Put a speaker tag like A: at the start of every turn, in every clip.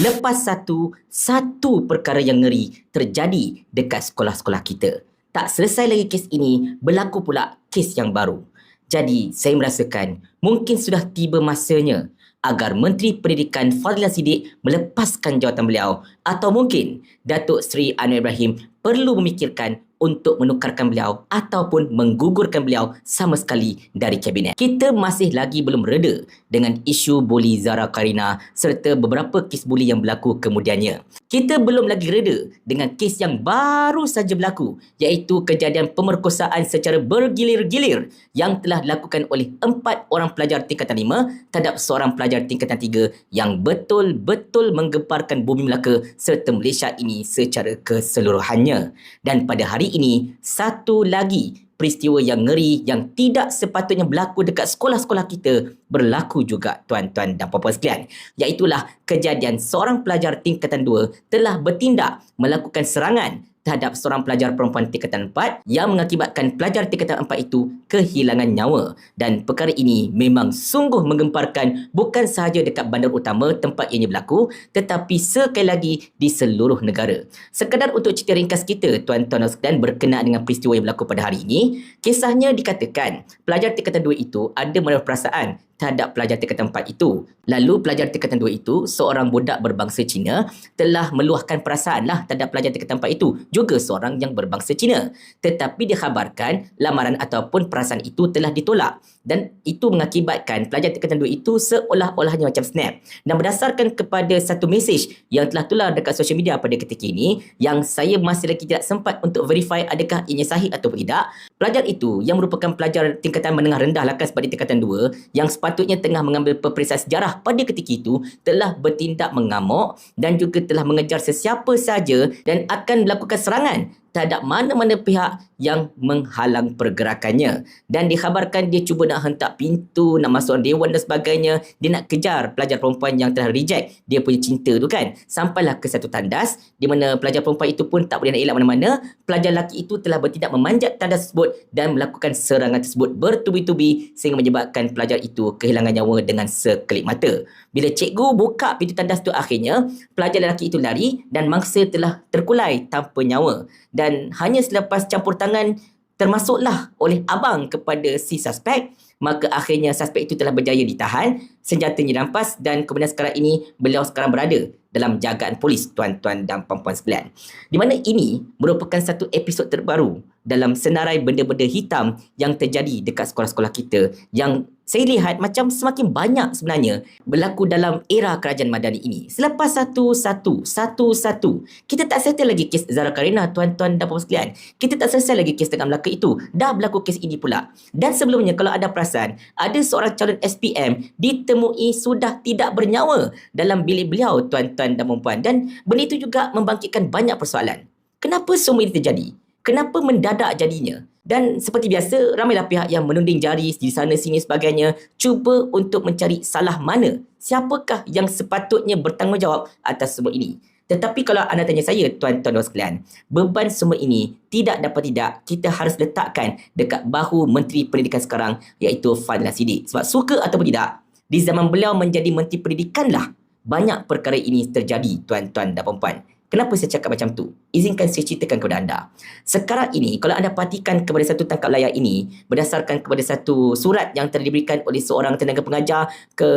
A: Lepas satu, satu perkara yang ngeri terjadi dekat sekolah-sekolah kita. Tak selesai lagi kes ini, berlaku pula kes yang baru. Jadi, saya merasakan mungkin sudah tiba masanya agar Menteri Pendidikan Fadila Sidik melepaskan jawatan beliau atau mungkin Datuk Seri Anwar Ibrahim perlu memikirkan untuk menukarkan beliau ataupun menggugurkan beliau sama sekali dari kabinet. Kita masih lagi belum reda dengan isu buli Zara Karina serta beberapa kes buli yang berlaku kemudiannya. Kita belum lagi reda dengan kes yang baru saja berlaku iaitu kejadian pemerkosaan secara bergilir-gilir yang telah dilakukan oleh empat orang pelajar tingkatan lima terhadap seorang pelajar tingkatan tiga yang betul-betul menggemparkan bumi Melaka serta Malaysia ini secara keseluruhannya. Dan pada hari ini satu lagi peristiwa yang ngeri yang tidak sepatutnya berlaku dekat sekolah-sekolah kita berlaku juga tuan-tuan dan puan-puan sekalian. Iaitulah kejadian seorang pelajar tingkatan 2 telah bertindak melakukan serangan terhadap seorang pelajar perempuan tingkatan 4 yang mengakibatkan pelajar tingkatan 4 itu kehilangan nyawa dan perkara ini memang sungguh menggemparkan bukan sahaja dekat bandar utama tempat ianya berlaku tetapi sekali lagi di seluruh negara. Sekadar untuk cerita ringkas kita tuan-tuan dan berkenaan dengan peristiwa yang berlaku pada hari ini, kisahnya dikatakan pelajar tingkatan 2 itu ada mendapat perasaan terhadap pelajar tingkatan 4 itu. Lalu pelajar tingkatan 2 itu, seorang budak berbangsa Cina telah meluahkan perasaan lah terhadap pelajar tingkatan 4 itu. Juga seorang yang berbangsa Cina. Tetapi dikhabarkan lamaran ataupun perasaan itu telah ditolak. Dan itu mengakibatkan pelajar tingkatan 2 itu seolah-olahnya macam snap. Dan berdasarkan kepada satu mesej yang telah tular dekat sosial media pada ketika ini, yang saya masih lagi tidak sempat untuk verify adakah ianya sahih atau tidak, pelajar itu yang merupakan pelajar tingkatan menengah rendah kan sebagai tingkatan 2, yang sepatutnya tengah mengambil peperiksaan sejarah pada ketika itu telah bertindak mengamuk dan juga telah mengejar sesiapa saja dan akan melakukan serangan terhadap mana-mana pihak yang menghalang pergerakannya. Dan dikhabarkan dia cuba nak hentak pintu, nak masuk dewan dan sebagainya. Dia nak kejar pelajar perempuan yang telah reject dia punya cinta tu kan. Sampailah ke satu tandas di mana pelajar perempuan itu pun tak boleh nak elak mana-mana. Pelajar lelaki itu telah bertindak memanjat tandas tersebut dan melakukan serangan tersebut bertubi-tubi sehingga menyebabkan pelajar itu kehilangan nyawa dengan sekelip mata. Bila cikgu buka pintu tandas tu akhirnya, pelajar lelaki itu lari dan mangsa telah terkulai tanpa nyawa dan hanya selepas campur tangan termasuklah oleh abang kepada si suspek maka akhirnya suspek itu telah berjaya ditahan senjatanya dirampas dan kemudian sekarang ini beliau sekarang berada dalam jagaan polis tuan-tuan dan puan-puan sekalian. Di mana ini merupakan satu episod terbaru dalam senarai benda-benda hitam yang terjadi dekat sekolah-sekolah kita yang saya lihat macam semakin banyak sebenarnya berlaku dalam era kerajaan Madani ini. Selepas satu-satu, satu-satu, kita tak settle lagi kes Zara Karina, tuan-tuan dan puan sekalian. Kita tak selesai lagi kes Tengah Melaka itu. Dah berlaku kes ini pula. Dan sebelumnya kalau ada perasan, ada seorang calon SPM ditemui sudah tidak bernyawa dalam bilik beliau, tuan-tuan dan puan Dan benda itu juga membangkitkan banyak persoalan. Kenapa semua ini terjadi? Kenapa mendadak jadinya? Dan seperti biasa, ramailah pihak yang menunding jari di sana sini sebagainya cuba untuk mencari salah mana siapakah yang sepatutnya bertanggungjawab atas semua ini. Tetapi kalau anda tanya saya, tuan-tuan dan sekalian, beban semua ini tidak dapat tidak kita harus letakkan dekat bahu Menteri Pendidikan sekarang iaitu Fadlan Sidik. Sebab suka ataupun tidak, di zaman beliau menjadi Menteri Pendidikan lah banyak perkara ini terjadi tuan-tuan dan puan-puan. Kenapa saya cakap macam tu? Izinkan saya ceritakan kepada anda. Sekarang ini, kalau anda perhatikan kepada satu tangkap layar ini, berdasarkan kepada satu surat yang diberikan oleh seorang tenaga pengajar ke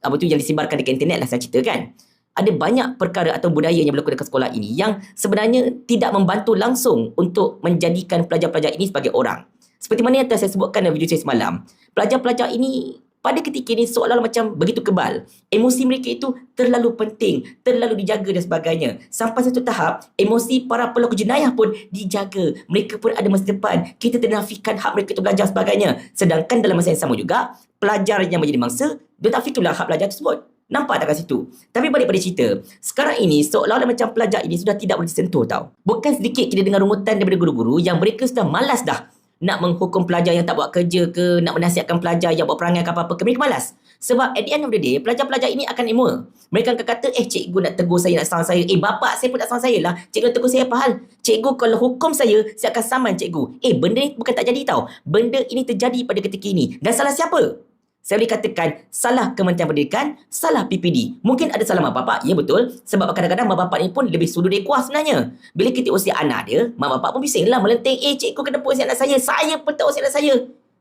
A: apa tu yang disebarkan dekat internet lah saya ceritakan. Ada banyak perkara atau budaya yang berlaku dekat sekolah ini yang sebenarnya tidak membantu langsung untuk menjadikan pelajar-pelajar ini sebagai orang. Seperti mana yang telah saya sebutkan dalam video saya semalam, pelajar-pelajar ini pada ketika ini seolah-olah macam begitu kebal. Emosi mereka itu terlalu penting, terlalu dijaga dan sebagainya. Sampai satu tahap, emosi para pelaku jenayah pun dijaga. Mereka pun ada masa depan. Kita ternafikan hak mereka untuk belajar sebagainya. Sedangkan dalam masa yang sama juga, pelajar yang menjadi mangsa, dia tak fikirlah hak pelajar tersebut. Nampak tak kat situ? Tapi balik pada cerita, sekarang ini seolah-olah macam pelajar ini sudah tidak boleh disentuh tau. Bukan sedikit kita dengar rumutan daripada guru-guru yang mereka sudah malas dah nak menghukum pelajar yang tak buat kerja ke, nak menasihatkan pelajar yang buat perangai ke apa-apa ke, mereka malas. Sebab at the end of the day, pelajar-pelajar ini akan emo. Mereka akan kata, eh cikgu nak tegur saya, nak saman saya. Eh bapak saya pun nak saman saya lah. Cikgu nak tegur saya apa hal? Cikgu kalau hukum saya, saya akan saman cikgu. Eh benda ni bukan tak jadi tau. Benda ini terjadi pada ketika ini. Dan salah siapa? Saya boleh katakan salah Kementerian Pendidikan, salah PPD. Mungkin ada salah mak bapak, ya betul. Sebab kadang-kadang mak bapak ni pun lebih sudut kuah sebenarnya. Bila kita usia anak dia, mak bapak pun bising lah melenting, eh cikgu kena usia anak saya, saya pun tak usia anak saya.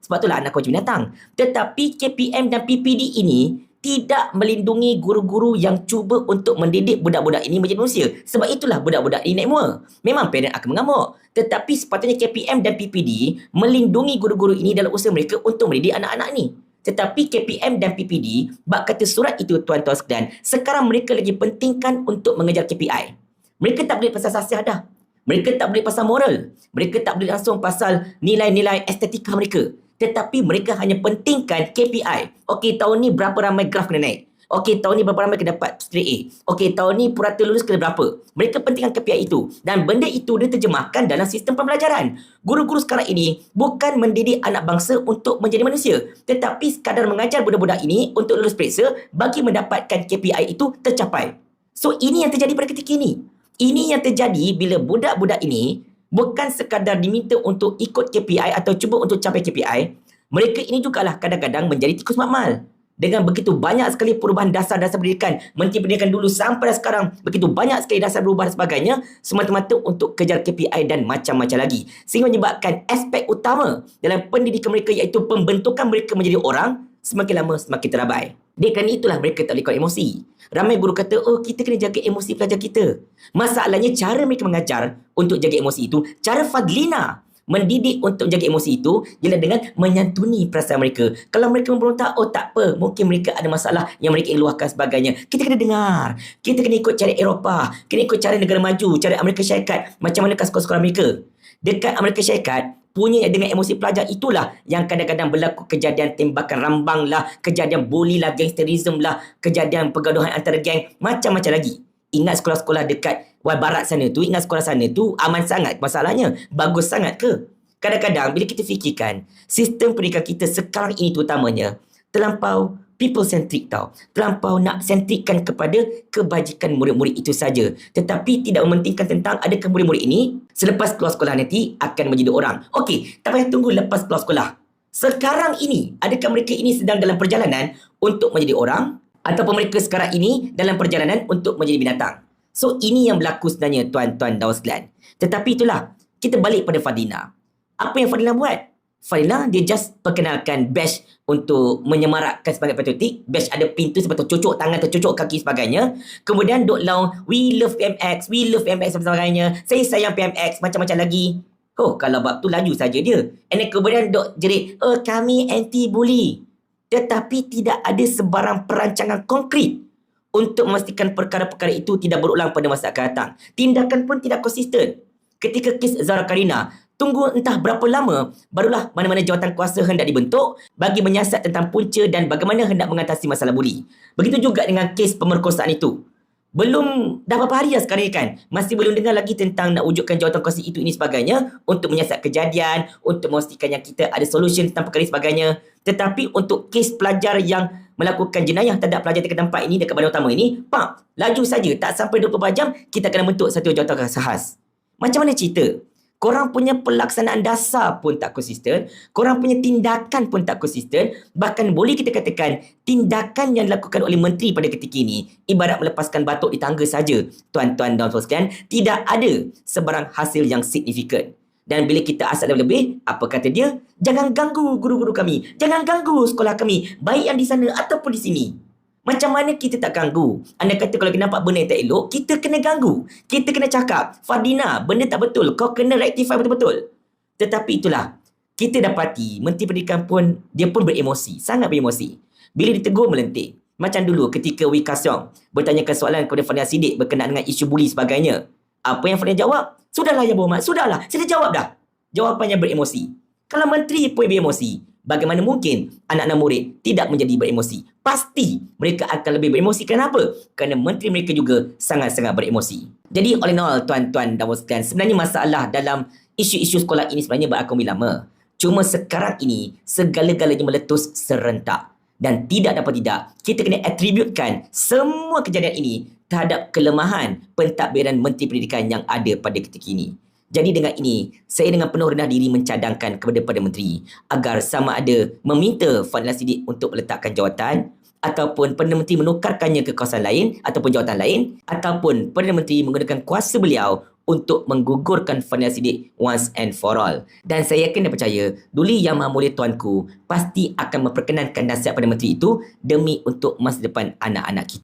A: Sebab itulah anak kau binatang. Tetapi KPM dan PPD ini tidak melindungi guru-guru yang cuba untuk mendidik budak-budak ini menjadi manusia. Sebab itulah budak-budak ini naik mua. Memang parent akan mengamuk. Tetapi sepatutnya KPM dan PPD melindungi guru-guru ini dalam usaha mereka untuk mendidik anak-anak ni. Tetapi KPM dan PPD, bak kata surat itu tuan-tuan sekalian, sekarang mereka lagi pentingkan untuk mengejar KPI. Mereka tak boleh pasal sasiah dah. Mereka tak boleh pasal moral. Mereka tak boleh langsung pasal nilai-nilai estetika mereka. Tetapi mereka hanya pentingkan KPI. Okey, tahun ni berapa ramai graf kena naik. Okey, tahun ni berapa ramai kena dapat straight A. Okey, tahun ni purata lulus kena berapa. Mereka pentingkan KPI itu. Dan benda itu diterjemahkan dalam sistem pembelajaran. Guru-guru sekarang ini bukan mendidik anak bangsa untuk menjadi manusia. Tetapi sekadar mengajar budak-budak ini untuk lulus periksa bagi mendapatkan KPI itu tercapai. So, ini yang terjadi pada ketika ini. Ini yang terjadi bila budak-budak ini bukan sekadar diminta untuk ikut KPI atau cuba untuk capai KPI. Mereka ini jugalah kadang-kadang menjadi tikus makmal dengan begitu banyak sekali perubahan dasar-dasar pendidikan. Menteri Pendidikan dulu sampai sekarang begitu banyak sekali dasar berubah dan sebagainya semata-mata untuk kejar KPI dan macam-macam lagi. Sehingga menyebabkan aspek utama dalam pendidikan mereka iaitu pembentukan mereka menjadi orang semakin lama semakin terabai. Dia kerana itulah mereka tak boleh kuat emosi. Ramai guru kata oh kita kena jaga emosi pelajar kita. Masalahnya cara mereka mengajar untuk jaga emosi itu cara Fadlina mendidik untuk jaga emosi itu ialah dengan menyantuni perasaan mereka. Kalau mereka memberontak, oh tak apa, mungkin mereka ada masalah yang mereka luahkan sebagainya. Kita kena dengar. Kita kena ikut cara Eropah, kena ikut cara negara maju, cara Amerika Syarikat, macam mana sekolah-sekolah mereka. Dekat Amerika Syarikat, punya dengan emosi pelajar itulah yang kadang-kadang berlaku kejadian tembakan rambang lah, kejadian bully lah, gangsterism lah, kejadian pergaduhan antara geng, macam-macam lagi. Ingat sekolah-sekolah dekat Wal Barat sana tu, ingat sekolah sana tu aman sangat masalahnya. Bagus sangat ke? Kadang-kadang bila kita fikirkan, sistem pendidikan kita sekarang ini terutamanya terlampau people centric tau. Terlampau nak sentrikkan kepada kebajikan murid-murid itu saja. Tetapi tidak mementingkan tentang adakah murid-murid ini selepas keluar sekolah nanti akan menjadi orang. Okey, tak payah tunggu lepas keluar sekolah. Sekarang ini, adakah mereka ini sedang dalam perjalanan untuk menjadi orang ataupun mereka sekarang ini dalam perjalanan untuk menjadi binatang. So ini yang berlaku sebenarnya tuan-tuan dan sekalian. Tetapi itulah, kita balik pada Fadina. Apa yang Fadina buat? Fadina dia just perkenalkan badge untuk menyemarakkan sebagai patriotik. Badge ada pintu sebab cucuk tangan tercucuk kaki sebagainya. Kemudian duk laung we love PMX, we love PMX dan sebagainya. Saya sayang PMX macam-macam lagi. Oh, kalau bab tu laju saja dia. And then kemudian duk jerit, oh kami anti bully tetapi tidak ada sebarang perancangan konkret untuk memastikan perkara-perkara itu tidak berulang pada masa akan datang. Tindakan pun tidak konsisten. Ketika kes Zara Karina, tunggu entah berapa lama barulah mana-mana jawatan kuasa hendak dibentuk bagi menyiasat tentang punca dan bagaimana hendak mengatasi masalah buli. Begitu juga dengan kes pemerkosaan itu. Belum dah berapa hari dah sekarang ni kan? Masih belum dengar lagi tentang nak wujudkan jawatan kuasa itu ini sebagainya Untuk menyiasat kejadian Untuk memastikan yang kita ada solution tentang perkara sebagainya. Tetapi untuk kes pelajar yang melakukan jenayah terhadap pelajar tingkat tempat ini dekat badan utama ini Pak, laju saja. Tak sampai 24 jam Kita akan bentuk satu jawatan kuasa khas. Macam mana cerita? Korang punya pelaksanaan dasar pun tak konsisten. Korang punya tindakan pun tak konsisten. Bahkan boleh kita katakan tindakan yang dilakukan oleh menteri pada ketika ini ibarat melepaskan batuk di tangga saja. Tuan-tuan dan puan tidak ada sebarang hasil yang signifikan. Dan bila kita asal lebih-lebih, apa kata dia? Jangan ganggu guru-guru kami. Jangan ganggu sekolah kami. Baik yang di sana ataupun di sini. Macam mana kita tak ganggu? Anda kata kalau kita nampak benda yang tak elok, kita kena ganggu. Kita kena cakap, Fadina, benda tak betul. Kau kena rectify betul-betul. Tetapi itulah, kita dapati Menteri Pendidikan pun, dia pun beremosi. Sangat beremosi. Bila ditegur, melentik. Macam dulu ketika Wee Kasyong bertanyakan soalan kepada Fadina Sidik berkenaan dengan isu buli sebagainya. Apa yang Fadina jawab? Sudahlah ya Muhammad, sudahlah. Saya dah jawab dah. Jawapannya beremosi. Kalau menteri pun beremosi, bagaimana mungkin anak-anak murid tidak menjadi beremosi? Pasti mereka akan lebih beremosi. Kenapa? Kerana menteri mereka juga sangat-sangat beremosi. Jadi oleh nol tuan-tuan dan puan sebenarnya masalah dalam isu-isu sekolah ini sebenarnya berakumul lama. Cuma sekarang ini segala-galanya meletus serentak. Dan tidak dapat tidak, kita kena atributkan semua kejadian ini terhadap kelemahan pentadbiran Menteri Pendidikan yang ada pada ketika ini. Jadi dengan ini, saya dengan penuh rendah diri mencadangkan kepada Perdana Menteri agar sama ada meminta Fadlan Sidik untuk meletakkan jawatan ataupun Perdana Menteri menukarkannya ke kawasan lain ataupun jawatan lain ataupun Perdana Menteri menggunakan kuasa beliau untuk menggugurkan Fadlan Sidik once and for all. Dan saya yakin dan percaya Duli Yang Maha Mulia Tuanku pasti akan memperkenankan nasihat Perdana Menteri itu demi untuk masa depan anak-anak kita.